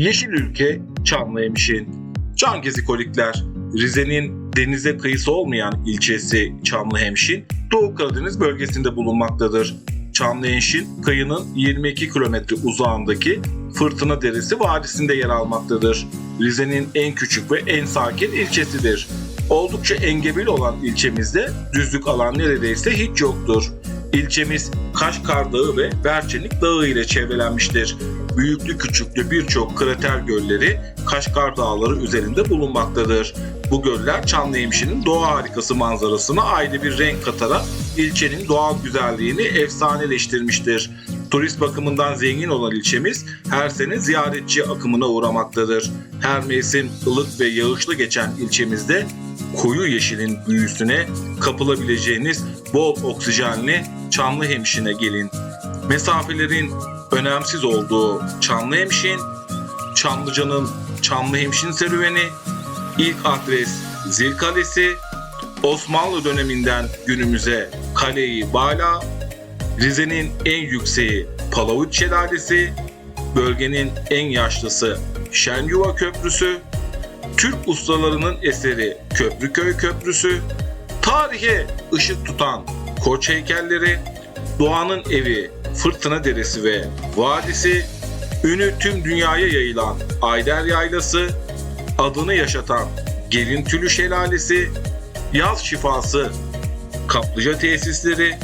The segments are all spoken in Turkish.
Yeşil ülke Çamlıhemşin. Can Gezikolikler, Rize'nin denize kıyısı olmayan ilçesi Çamlıhemşin, Doğu Karadeniz bölgesinde bulunmaktadır. Çamlıhemşin, kıyının 22 kilometre uzağındaki Fırtına Deresi vadisinde yer almaktadır. Rize'nin en küçük ve en sakin ilçesidir. Oldukça engebeli olan ilçemizde düzlük alan neredeyse hiç yoktur. İlçemiz Kaşkar Dağı ve Berçenik Dağı ile çevrelenmiştir. Büyüklü küçüklü birçok krater gölleri Kaşkar Dağları üzerinde bulunmaktadır. Bu göller Çamlıhemşin'in doğa harikası manzarasına ayrı bir renk katarak ilçenin doğal güzelliğini efsaneleştirmiştir. Turist bakımından zengin olan ilçemiz her sene ziyaretçi akımına uğramaktadır. Her mevsim ılık ve yağışlı geçen ilçemizde koyu yeşilin büyüsüne kapılabileceğiniz bol oksijenli Çamlıhemşin'e gelin. Mesafelerin önemsiz olduğu Çamlıhemşin, Çamlıca'nın Çamlıhemşin serüveni, ilk adres Zil Kalesi, Osmanlı döneminden günümüze Kaleyi Bala, Rize'nin en yükseği Palavut Şelalesi, bölgenin en yaşlısı Şenyuva Köprüsü, Türk ustalarının eseri Köprüköy Köprüsü, tarihe ışık tutan koç heykelleri, doğanın evi Fırtına Deresi ve Vadisi, ünü tüm dünyaya yayılan Ayder Yaylası, adını yaşatan Gelintülü Şelalesi, yaz şifası kaplıca tesisleri,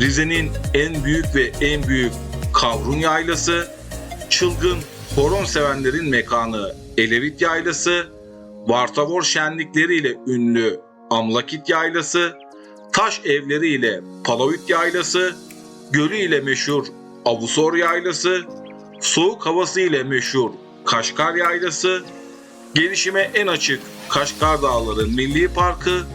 Rize'nin en büyük ve en büyük Kavrun Yaylası, çılgın horon sevenlerin mekanı Elevit Yaylası, Vartavor şenlikleriyle ünlü Amlakit Yaylası, taş evleriyle Palavut Yaylası, gölü ile meşhur Avusor Yaylası, soğuk havası ile meşhur Kaşkar Yaylası, gelişime en açık Kaşkar Dağları Milli Parkı,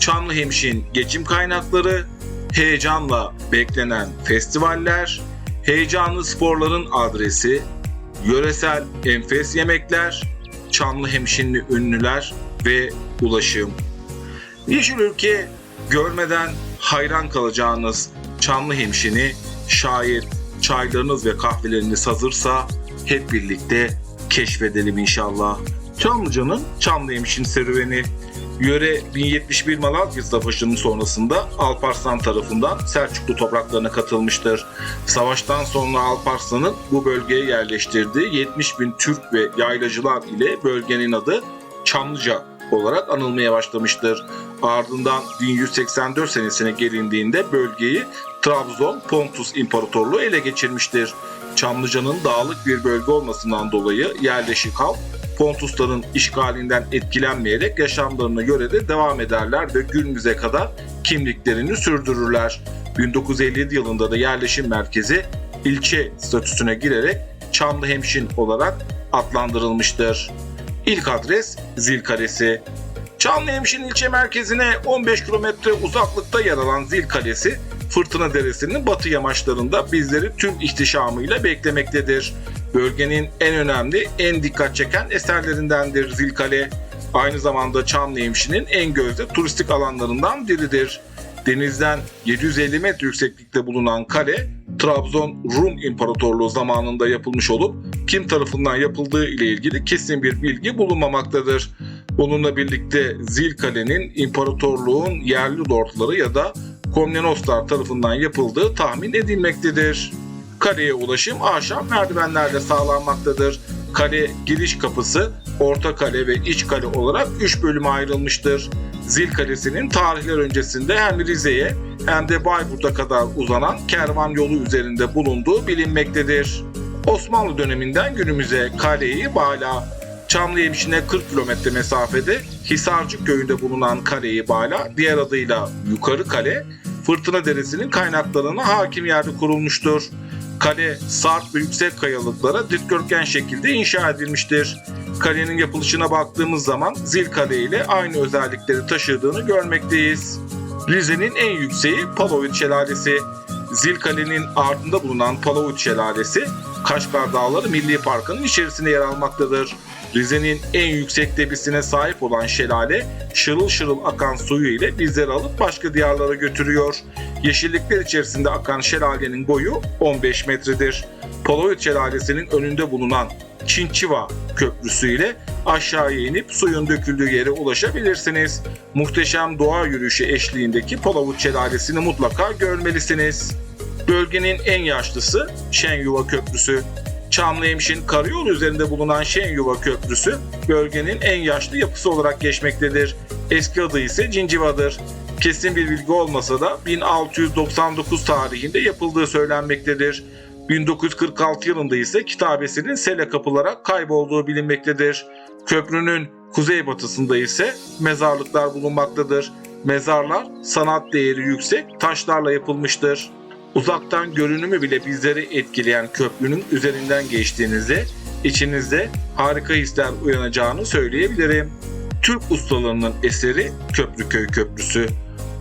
Çamlıhemşin geçim kaynakları, heyecanla beklenen festivaller, heyecanlı sporların adresi, yöresel enfes yemekler, Çamlı hemşinli ünlüler ve ulaşım. Yeşil ülke görmeden hayran kalacağınız Çamlı hemşini şayet çaylarınız ve kahveleriniz hazırsa hep birlikte keşfedelim inşallah. Çamlıca'nın Çamlı hemşin serüveni Yöre 1071 Malazgirt Savaşı'nın sonrasında Alparslan tarafından Selçuklu topraklarına katılmıştır. Savaştan sonra Alparslan'ın bu bölgeye yerleştirdiği 70 bin Türk ve yaylacılar ile bölgenin adı Çamlıca olarak anılmaya başlamıştır. Ardından 1184 senesine gelindiğinde bölgeyi Trabzon Pontus İmparatorluğu ele geçirmiştir. Çamlıca'nın dağlık bir bölge olmasından dolayı yerleşik halk Pontusların işgalinden etkilenmeyerek yaşamlarına göre de devam ederler ve günümüze kadar kimliklerini sürdürürler. 1957 yılında da yerleşim merkezi ilçe statüsüne girerek Çamlıhemşin olarak adlandırılmıştır. İlk adres Zil Kalesi. Çamlıhemşin ilçe merkezine 15 kilometre uzaklıkta yer alan Zil Kalesi, Fırtına Deresi'nin batı yamaçlarında bizleri tüm ihtişamıyla beklemektedir. Bölgenin en önemli, en dikkat çeken eserlerindendir Zilkale. Aynı zamanda Çamlıhemşin'in en gözde turistik alanlarından biridir. Denizden 750 metre yükseklikte bulunan kale, Trabzon Rum İmparatorluğu zamanında yapılmış olup kim tarafından yapıldığı ile ilgili kesin bir bilgi bulunmamaktadır. Bununla birlikte Zilkale'nin imparatorluğun yerli lordları ya da Komnenoslar tarafından yapıldığı tahmin edilmektedir. Kaleye ulaşım ahşap merdivenlerle sağlanmaktadır. Kale giriş kapısı, orta kale ve iç kale olarak 3 bölüme ayrılmıştır. Zil Kalesi'nin tarihler öncesinde hem Rize'ye hem de Bayburt'a kadar uzanan kervan yolu üzerinde bulunduğu bilinmektedir. Osmanlı döneminden günümüze Kaleyi Bala, Çamlıhemşin'e 40 kilometre mesafede Hisarcık köyünde bulunan Kaleyi Bala, diğer adıyla Yukarı Kale, Fırtına Deresi'nin kaynaklarına hakim yerde kurulmuştur. Kale sarp ve yüksek kayalıklara dikdörtgen şekilde inşa edilmiştir. Kalenin yapılışına baktığımız zaman Zil Kale ile aynı özellikleri taşıdığını görmekteyiz. Rize'nin en yükseği Palavut Şelalesi. Zil Kale'nin ardında bulunan Palavut Şelalesi, Kaşgar Dağları Milli Parkı'nın içerisinde yer almaktadır. Rize'nin en yüksek debisine sahip olan şelale şırıl şırıl akan suyu ile bizleri alıp başka diyarlara götürüyor. Yeşillikler içerisinde akan şelalenin boyu 15 metredir. Palavut Şelalesi'nin önünde bulunan Çinçiva Köprüsü ile aşağıya inip suyun döküldüğü yere ulaşabilirsiniz. Muhteşem doğa yürüyüşü eşliğindeki Palavut Şelalesi'ni mutlaka görmelisiniz. Bölgenin en yaşlısı Şenyuva Köprüsü. Çamlıhemşin karayolu üzerinde bulunan Şenyuva Köprüsü bölgenin en yaşlı yapısı olarak geçmektedir. Eski adı ise Cinciva'dır. Kesin bir bilgi olmasa da 1699 tarihinde yapıldığı söylenmektedir. 1946 yılında ise kitabesinin sele kapılarak kaybolduğu bilinmektedir. Köprünün kuzeybatısında ise mezarlıklar bulunmaktadır. Mezarlar sanat değeri yüksek taşlarla yapılmıştır. Uzaktan görünümü bile bizleri etkileyen köprünün üzerinden geçtiğinizde içinizde harika hisler uyanacağını söyleyebilirim. Türk ustalarının eseri Köprüköy Köprüsü.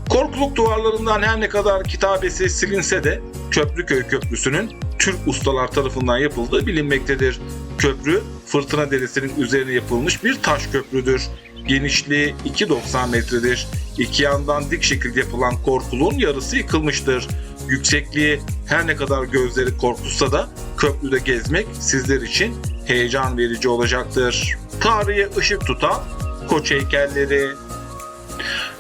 Korkuluk duvarlarından her ne kadar kitabesi silinse de Köprüköy Köprüsü'nün Türk ustalar tarafından yapıldığı bilinmektedir. Köprü fırtına derisinin üzerine yapılmış bir taş köprüdür. Genişliği 2.90 metredir. İki yandan dik şekilde yapılan korkuluğun yarısı yıkılmıştır. Yüksekliği her ne kadar gözleri korkutsa da köprüde gezmek sizler için heyecan verici olacaktır. Tarihe ışık tutan koç heykelleri,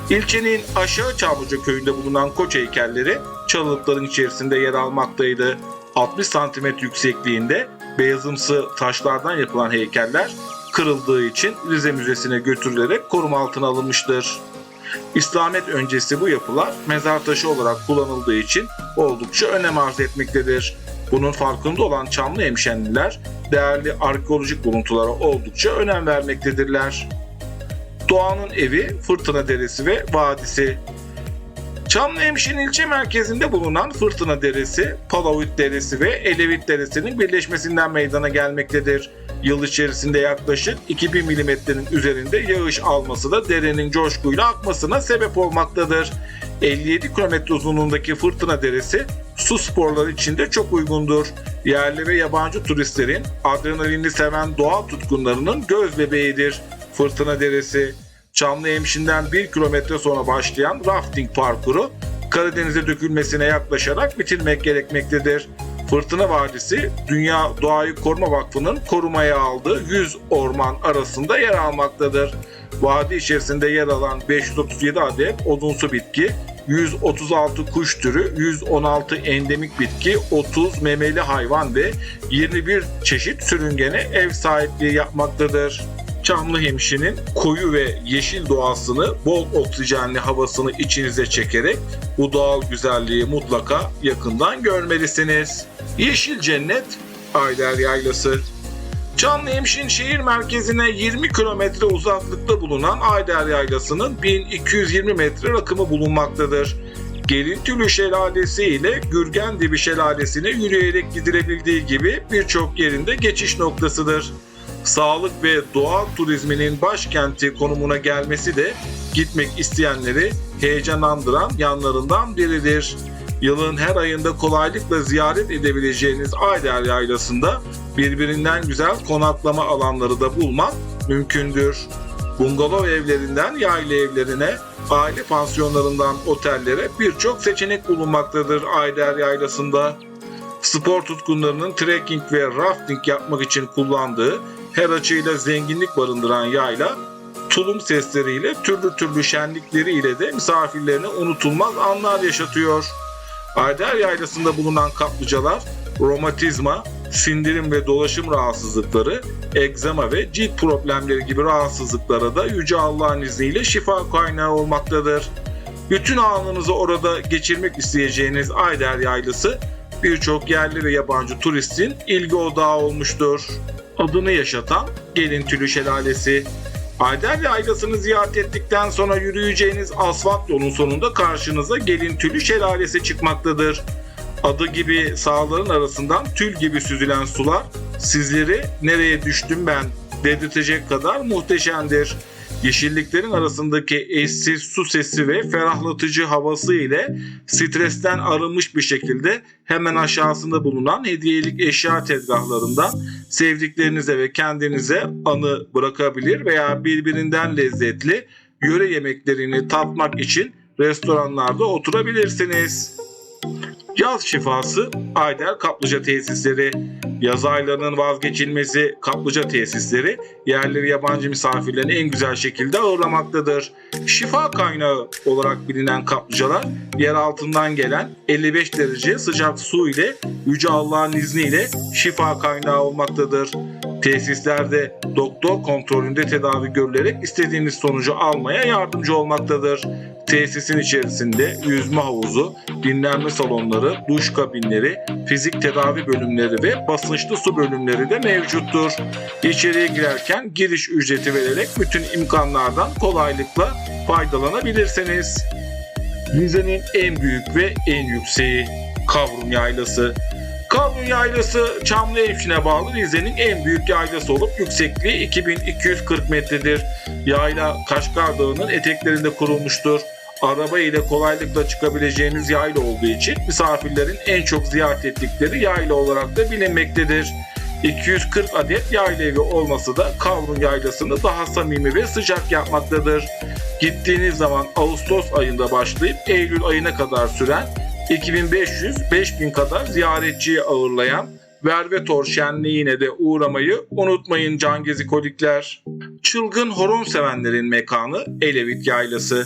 İlçenin aşağı Çamlıca köyünde bulunan koç heykelleri çalılıkların içerisinde yer almaktaydı. 60 cm yüksekliğinde beyazımsı taşlardan yapılan heykeller kırıldığı için Rize Müzesi'ne götürülerek koruma altına alınmıştır. İslamet öncesi bu yapılar mezar taşı olarak kullanıldığı için oldukça önem arz etmektedir. Bunun farkında olan Çamlı hemşenliler değerli arkeolojik buluntulara oldukça önem vermektedirler. Doğanın evi Fırtına Deresi ve Vadisi. Çamlıhemşin ilçe merkezinde bulunan Fırtına Deresi, Palavut Deresi ve Elevit Deresi'nin birleşmesinden meydana gelmektedir. Yıl içerisinde yaklaşık 2000 milimetrenin üzerinde yağış alması da derenin coşkuyla akmasına sebep olmaktadır. 57 kilometre uzunluğundaki Fırtına Deresi su sporları için de çok uygundur. Yerli ve yabancı turistlerin adrenalini seven doğa tutkunlarının göz bebeğidir. Fırtına Deresi, Çamlıhemşin'den 1 kilometre sonra başlayan rafting parkuru Karadeniz'e dökülmesine yaklaşarak bitirmek gerekmektedir. Fırtına Vadisi, Dünya Doğayı Koruma Vakfı'nın korumaya aldığı 100 orman arasında yer almaktadır. Vadi içerisinde yer alan 537 adet odunsu bitki, 136 kuş türü, 116 endemik bitki, 30 memeli hayvan ve 21 çeşit sürüngene ev sahipliği yapmaktadır. Çamlıhemşin'in koyu ve yeşil doğasını, bol oksijenli havasını içinize çekerek bu doğal güzelliği mutlaka yakından görmelisiniz. Yeşil Cennet Ayder Yaylası Çamlıhemşin şehir merkezine 20 kilometre uzaklıkta bulunan Ayder Yaylası'nın 1220 metre rakımı bulunmaktadır. Gelintülü Şelalesi ile Gürgendibi Şelalesi'ne yürüyerek gidilebildiği gibi birçok yerinde geçiş noktasıdır sağlık ve doğa turizminin başkenti konumuna gelmesi de gitmek isteyenleri heyecanlandıran yanlarından biridir. Yılın her ayında kolaylıkla ziyaret edebileceğiniz Ayder Yaylası'nda birbirinden güzel konaklama alanları da bulmak mümkündür. Bungalov evlerinden yayla evlerine, aile pansiyonlarından otellere birçok seçenek bulunmaktadır Ayder Yaylası'nda. Spor tutkunlarının trekking ve rafting yapmak için kullandığı her açıyla zenginlik barındıran yayla, tulum sesleriyle türlü türlü şenlikleriyle de misafirlerine unutulmaz anlar yaşatıyor. Ayder Yaylası'nda bulunan kaplıcalar, romatizma, sindirim ve dolaşım rahatsızlıkları, egzama ve cilt problemleri gibi rahatsızlıklara da Yüce Allah'ın izniyle şifa kaynağı olmaktadır. Bütün anınızı orada geçirmek isteyeceğiniz Ayder Yaylası birçok yerli ve yabancı turistin ilgi odağı olmuştur adını yaşatan Gelintülü Şelalesi. Ayder Yaylası'nı ziyaret ettikten sonra yürüyeceğiniz asfalt yolun sonunda karşınıza Gelintülü Şelalesi çıkmaktadır. Adı gibi sağların arasından tül gibi süzülen sular sizleri nereye düştüm ben dedirtecek kadar muhteşemdir. Yeşilliklerin arasındaki eşsiz su sesi ve ferahlatıcı havası ile stresten arınmış bir şekilde hemen aşağısında bulunan hediyelik eşya tezgahlarından sevdiklerinize ve kendinize anı bırakabilir veya birbirinden lezzetli yöre yemeklerini tatmak için restoranlarda oturabilirsiniz. Yaz şifası Ayder Kaplıca Tesisleri. Yaz aylarının vazgeçilmezi kaplıca tesisleri yerli yabancı misafirlerini en güzel şekilde ağırlamaktadır. Şifa kaynağı olarak bilinen kaplıcalar yer altından gelen 55 derece sıcak su ile Yüce Allah'ın izniyle şifa kaynağı olmaktadır. Tesislerde doktor kontrolünde tedavi görülerek istediğiniz sonucu almaya yardımcı olmaktadır. Tesisin içerisinde yüzme havuzu, dinlenme salonları, duş kabinleri, fizik tedavi bölümleri ve basınçlı su bölümleri de mevcuttur. İçeriye girerken giriş ücreti vererek bütün imkanlardan kolaylıkla faydalanabilirsiniz. Rize'nin en büyük ve en yükseği Kavrum Yaylası. Kavrum Yaylası Çamlıhemşin'e bağlı Rize'nin en büyük yaylası olup yüksekliği 2240 metredir. Yayla Kaşgar Dağı'nın eteklerinde kurulmuştur. Araba ile kolaylıkla çıkabileceğiniz yayla olduğu için misafirlerin en çok ziyaret ettikleri yayla olarak da bilinmektedir. 240 adet yayla evi olması da Kavrum Yaylası'nı daha samimi ve sıcak yapmaktadır. Gittiğiniz zaman Ağustos ayında başlayıp Eylül ayına kadar süren 2500-5000 kadar ziyaretçiyi ağırlayan Vervetor şenliğine de uğramayı unutmayın can gezikolikler. Çılgın horon sevenlerin mekanı Elevit Yaylası.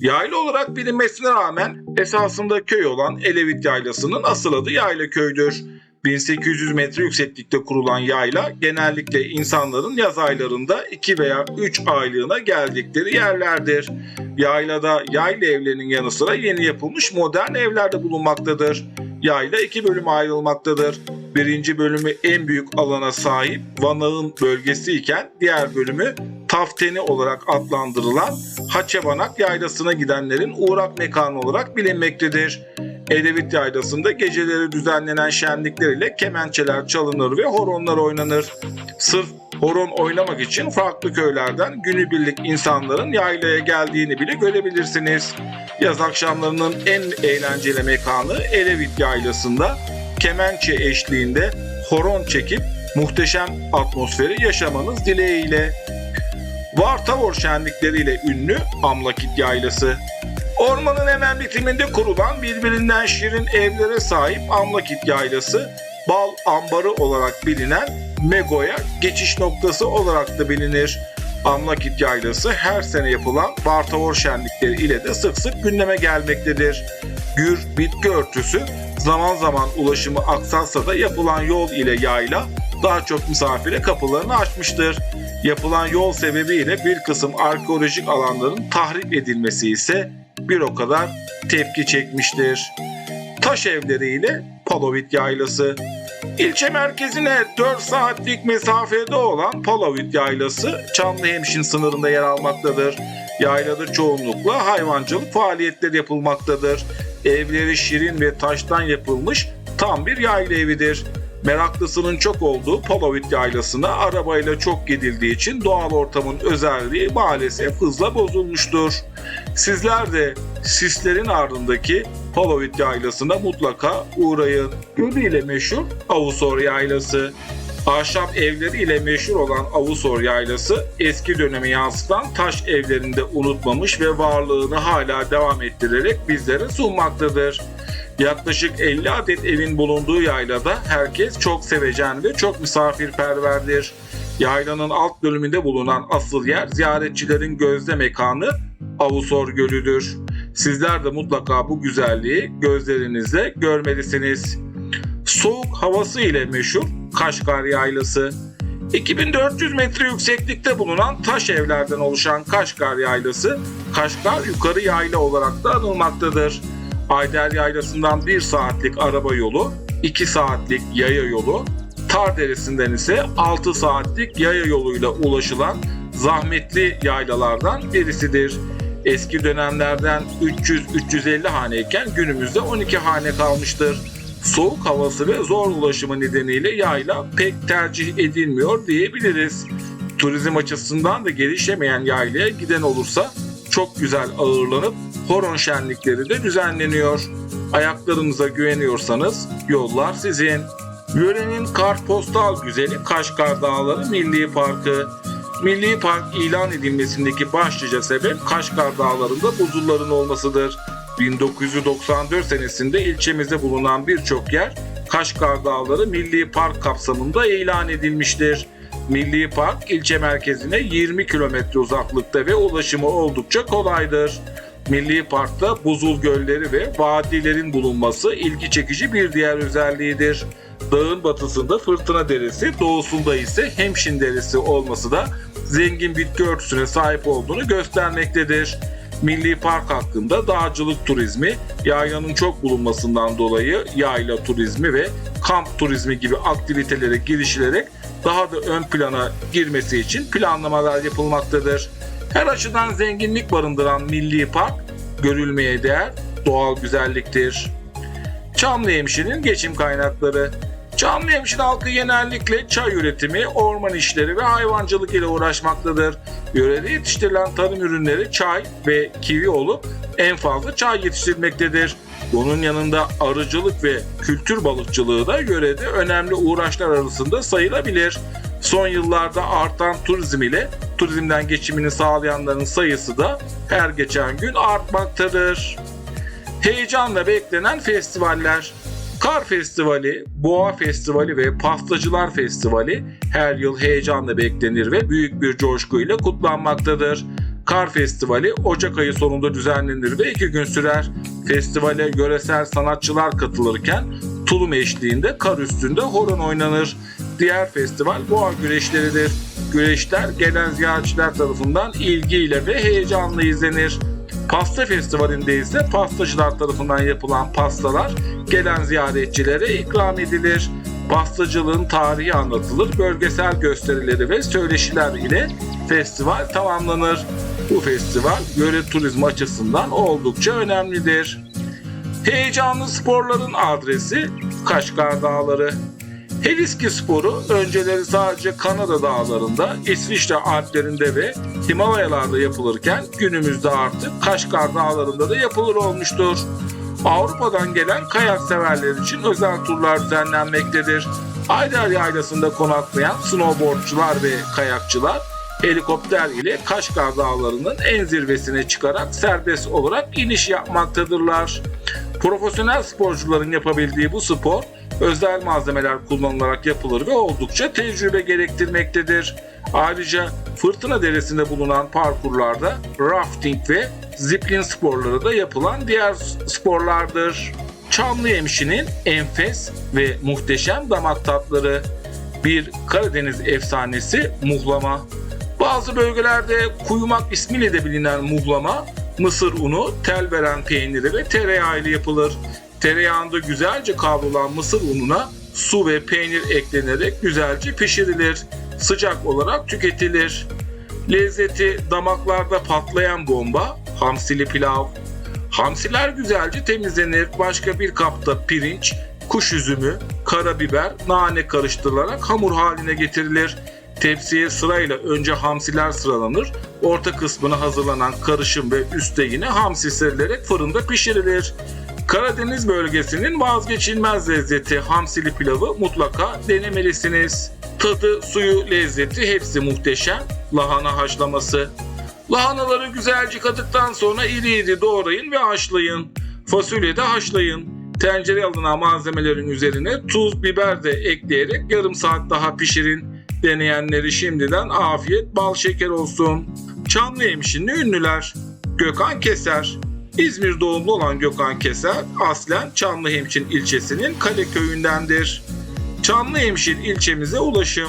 Yayla olarak bilinmesine rağmen esasında köy olan Elevit Yaylası'nın asıl adı Yayla Köy'dür. 1800 metre yükseklikte kurulan yayla genellikle insanların yaz aylarında 2 veya 3 aylığına geldikleri yerlerdir. Yaylada yayla evlerinin yanı sıra yeni yapılmış modern evler de bulunmaktadır. Yayla iki bölüme ayrılmaktadır. Birinci bölümü en büyük alana sahip Vanağın bölgesi iken diğer bölümü Tafteni olarak adlandırılan Haçebanak Yaylası'na gidenlerin uğrak mekanı olarak bilinmektedir. Edevit Yaylası'nda geceleri düzenlenen şenlikler ile kemençeler çalınır ve horonlar oynanır. Sırf horon oynamak için farklı köylerden günübirlik insanların yaylaya geldiğini bile görebilirsiniz. Yaz akşamlarının en eğlenceli mekanı Elevit Yaylası'nda kemençe eşliğinde horon çekip muhteşem atmosferi yaşamanız dileğiyle. Vartavor şenlikleriyle ünlü Amlakit Yaylası. Ormanın hemen bitiminde kurulan birbirinden şirin evlere sahip Amlakit Yaylası, bal ambarı olarak bilinen Mego'ya geçiş noktası olarak da bilinir. Amlakit Yaylası her sene yapılan Vartavor şenlikleri ile de sık sık gündeme gelmektedir. Gür bitki örtüsü zaman zaman ulaşımı aksatsa da yapılan yol ile yayla daha çok misafire kapılarını açmıştır. Yapılan yol sebebiyle bir kısım arkeolojik alanların tahrip edilmesi ise bir o kadar tepki çekmiştir. Taş evleriyle Palovit Yaylası. İlçe merkezine 4 saatlik mesafede olan Palovit Yaylası Çamlıhemşin sınırında yer almaktadır. Yaylada çoğunlukla hayvancılık faaliyetleri yapılmaktadır. Evleri şirin ve taştan yapılmış tam bir yayla evidir. Meraklısının çok olduğu Palovit Yaylası'na arabayla çok gidildiği için doğal ortamın özelliği maalesef hızla bozulmuştur. Sizler de sislerin ardındaki Palovit Yaylası'na mutlaka uğrayın. Gölü ile meşhur Avusor Yaylası. Ahşap evleri ile meşhur olan Avusor Yaylası eski dönemi yansıtan taş evlerinde unutmamış ve varlığını hala devam ettirerek bizlere sunmaktadır. Yaklaşık 50 adet evin bulunduğu yaylada herkes çok sevecen ve çok misafirperverdir. Yaylanın alt bölümünde bulunan asıl yer ziyaretçilerin gözde mekanı Avusor Gölü'dür. Sizler de mutlaka bu güzelliği gözlerinizle görmelisiniz. Soğuk havası ile meşhur Kaşgar Yaylası. 2400 metre yükseklikte bulunan taş evlerden oluşan Kaşgar Yaylası, Kaşgar Yukarı Yayla olarak da anılmaktadır. Ayder Yaylası'ndan 1 saatlik araba yolu, 2 saatlik yaya yolu, Tar Deresi'nden ise 6 saatlik yaya yoluyla ulaşılan zahmetli yaylalardan birisidir. Eski dönemlerden 300-350 haneyken günümüzde 12 hane kalmıştır. Soğuk havası ve zor ulaşımı nedeniyle yayla pek tercih edilmiyor diyebiliriz. Turizm açısından da gelişemeyen yaylaya giden olursa çok güzel ağırlanıp horon şenlikleri de düzenleniyor. Ayaklarınıza güveniyorsanız yollar sizin. Yörenin kartpostal güzeli Kaşgar Dağları Milli Parkı. Milli Park ilan edilmesindeki başlıca sebep Kaşgar Dağları'nda buzulların olmasıdır. 1994 senesinde ilçemizde bulunan birçok yer Kaşgar Dağları Milli Park kapsamında ilan edilmiştir. Milli Park ilçe merkezine 20 kilometre uzaklıkta ve ulaşımı oldukça kolaydır. Milli Park'ta buzul gölleri ve vadilerin bulunması ilgi çekici bir diğer özelliğidir. Dağın batısında Fırtına Deresi, doğusunda ise Hemşin Deresi olması da zengin bitki örtüsüne sahip olduğunu göstermektedir. Milli Park hakkında dağcılık turizmi, yaylanın çok bulunmasından dolayı yayla turizmi ve kamp turizmi gibi aktivitelere girişilerek daha da ön plana girmesi için planlamalar yapılmaktadır. Her açıdan zenginlik barındıran Milli Park, görülmeye değer doğal güzelliktir. Çamlıhemşin'in geçim kaynakları Çamlıhemşin halkı genellikle çay üretimi, orman işleri ve hayvancılık ile uğraşmaktadır. Yörede yetiştirilen tarım ürünleri çay ve kivi olup en fazla çay yetiştirilmektedir. Bunun yanında arıcılık ve kültür balıkçılığı da yörede önemli uğraşlar arasında sayılabilir. Son yıllarda artan turizm ile turizmden geçimini sağlayanların sayısı da her geçen gün artmaktadır. Heyecanla beklenen festivaller Kar Festivali, Boğa Festivali ve Pastacılar Festivali her yıl heyecanla beklenir ve büyük bir coşkuyla kutlanmaktadır. Kar Festivali Ocak ayı sonunda düzenlenir ve iki gün sürer. Festivale yöresel sanatçılar katılırken tulum eşliğinde kar üstünde horon oynanır. Diğer festival boğa güreşleridir. Güreşler gelen ziyaretçiler tarafından ilgiyle ve heyecanla izlenir. Pasta Festivali'nde ise pastacılar tarafından yapılan pastalar gelen ziyaretçilere ikram edilir. Pastacılığın tarihi anlatılır, bölgesel gösterileri ve söyleşiler ile festival tamamlanır. Bu festival yöre turizmi açısından oldukça önemlidir. Heyecanlı sporların adresi Kaşgar Dağları. Heliski sporu önceleri sadece Kanada dağlarında, İsviçre Alplerinde ve Himalayalarda yapılırken günümüzde artık Kaşgar dağlarında da yapılır olmuştur. Avrupa'dan gelen kayak severler için özel turlar düzenlenmektedir. Ayder Yaylası'nda konaklayan snowboardçular ve kayakçılar helikopter ile Kaşgar Dağları'nın en zirvesine çıkarak serbest olarak iniş yapmaktadırlar. Profesyonel sporcuların yapabildiği bu spor özel malzemeler kullanılarak yapılır ve oldukça tecrübe gerektirmektedir. Ayrıca Fırtına Deresi'nde bulunan parkurlarda rafting ve ziplin sporları da yapılan diğer sporlardır. Çamlıhemşin'in enfes ve muhteşem damak tatları. Bir Karadeniz efsanesi muhlama. Bazı bölgelerde kuyumak ismiyle de bilinen muhlama, mısır unu, tel veren peyniri ve tereyağı ile yapılır. Tereyağında güzelce kavrulan mısır ununa su ve peynir eklenerek güzelce pişirilir. Sıcak olarak tüketilir. Lezzeti damaklarda patlayan bomba, hamsili pilav. Hamsiler güzelce temizlenir. Başka bir kapta pirinç, kuş üzümü, karabiber, nane karıştırılarak hamur haline getirilir. Tepsiye sırayla önce hamsiler sıralanır. Orta kısmına hazırlanan karışım ve üstte yine hamsi serilerek fırında pişirilir. Karadeniz bölgesinin vazgeçilmez lezzeti hamsili pilavı mutlaka denemelisiniz. Tadı, suyu, lezzeti hepsi muhteşem. Lahana haşlaması. Lahanaları güzelce yıkadıktan sonra iri iri doğrayın ve haşlayın. Fasulye de haşlayın. Tencereye alınan malzemelerin üzerine tuz, biber de ekleyerek yarım saat daha pişirin. Deneyenleri şimdiden afiyet bal şeker olsun. Çamlıhemşinli ünlüler. Gökhan Keser. İzmir doğumlu olan Gökhan Keser aslen Çamlıhemşin ilçesinin Kale köyündendir. Çamlıhemşin ilçemize ulaşım.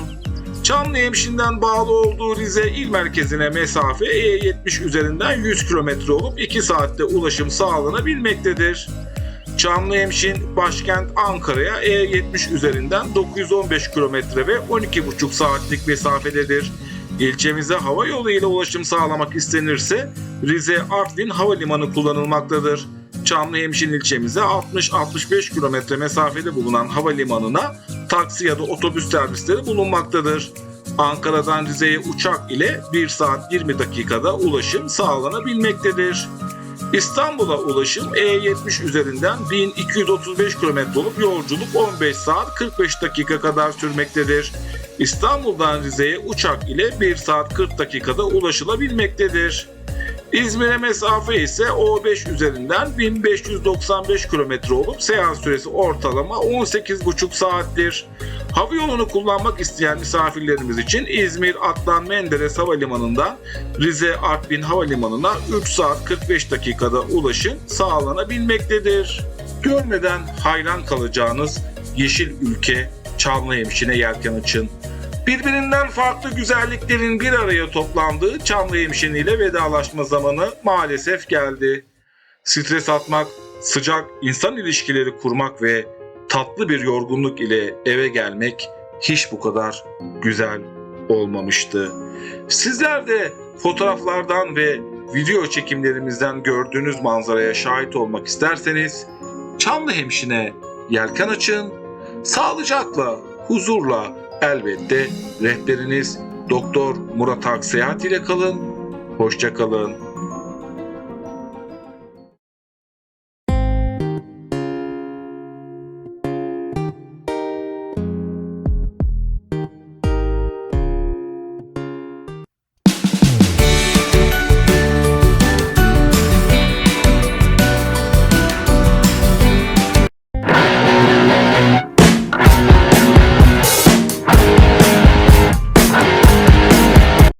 Çamlıhemşin'den bağlı olduğu Rize il merkezine mesafe E70 üzerinden 100 kilometre olup 2 saatte ulaşım sağlanabilmektedir. Çamlıhemşin başkent Ankara'ya E70 üzerinden 915 kilometre ve 12,5 saatlik mesafededir. İlçemize hava yolu ile ulaşım sağlamak istenirse Rize Artvin Havalimanı kullanılmaktadır. Çamlıhemşin ilçemize 60-65 kilometre mesafede bulunan havalimanına taksi ya da otobüs servisleri bulunmaktadır. Ankara'dan Rize'ye uçak ile 1 saat 20 dakikada ulaşım sağlanabilmektedir. İstanbul'a ulaşım E70 üzerinden 1235 km olup yolculuk 15 saat 45 dakika kadar sürmektedir. İstanbul'dan Rize'ye uçak ile 1 saat 40 dakikada ulaşılabilmektedir. İzmir'e mesafe ise O5 üzerinden 1595 kilometre olup seyahat süresi ortalama 18,5 saattir. Hava yolunu kullanmak isteyen misafirlerimiz için İzmir Adnan Menderes Havalimanı'ndan Rize Artvin Havalimanı'na 3 saat 45 dakikada ulaşım sağlanabilmektedir. Görmeden hayran kalacağınız yeşil ülke Çamlıhemşin'e yelken açın. Birbirinden farklı güzelliklerin bir araya toplandığı Çamlıhemşin ile vedalaşma zamanı maalesef geldi. Stres atmak, sıcak insan ilişkileri kurmak ve tatlı bir yorgunluk ile eve gelmek hiç bu kadar güzel olmamıştı. Sizler de fotoğraflardan ve video çekimlerimizden gördüğünüz manzaraya şahit olmak isterseniz Çamlıhemşin'e yelken açın, sağlıcakla, huzurla elbette rehberiniz Doktor Murat Akseyahat ile kalın. Hoşça kalın.